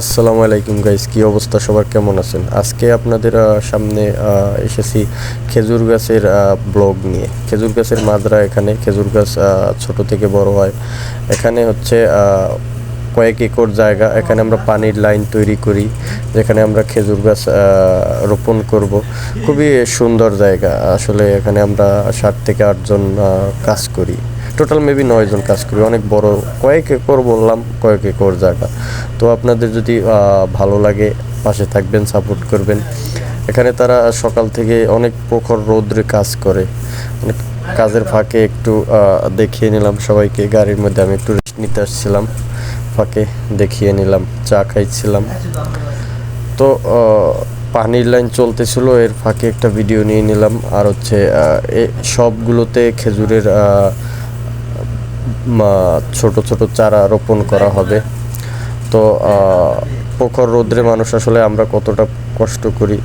আসসালামু আলাইকুম গাইস কি অবস্থা? সবার কেমন আছেন? আজকে আপনাদের সামনে এসেছি খেজুর গাছের ব্লগ নিয়ে। খেজুর গাছের মাদ্রা এখানে, খেজুর গাছ ছোট থেকে বড় হয়। এখানে হচ্ছে কয়েক একর জায়গা। এখানে আমরা পানির লাইন তৈরি করি, যেখানে আমরা খেজুর গাছ রোপণ করব। খুবই সুন্দর জায়গা। আসলে এখানে আমরা সাত থেকে আটজন কাজ করি। টোটাল মেবি নয়জন কাজ করি, অনেক বড়, কয়েক একর বললাম, কয়েক একর জায়গা। তো আপনাদের যদি ভালো লাগে, পাশে থাকবেন সাপোর্ট করবেন। এখানে তারা সকাল থেকে অনেক প্রখর রৌদ্রে কাজ করে। অনেক কাজের ফাঁকে একটু দেখিয়ে নিলাম সবাইকে। গাড়ির মধ্যে আমি একটু রেস্ট নিতে আসছিলাম। ফাঁকে দেখিয়ে নিলাম, চা খাইছিলাম। তো পানির লাইন চলতেছিল, এর ফাঁকে একটা ভিডিও নিয়ে নিলাম। আর হচ্ছে সবগুলোতে খেজুরের ছোট ছোট চারা রোপণ করা হবে। তো প্রখর রৌদ্রে মানুষ আসলে আমরা কতটা কষ্ট করি।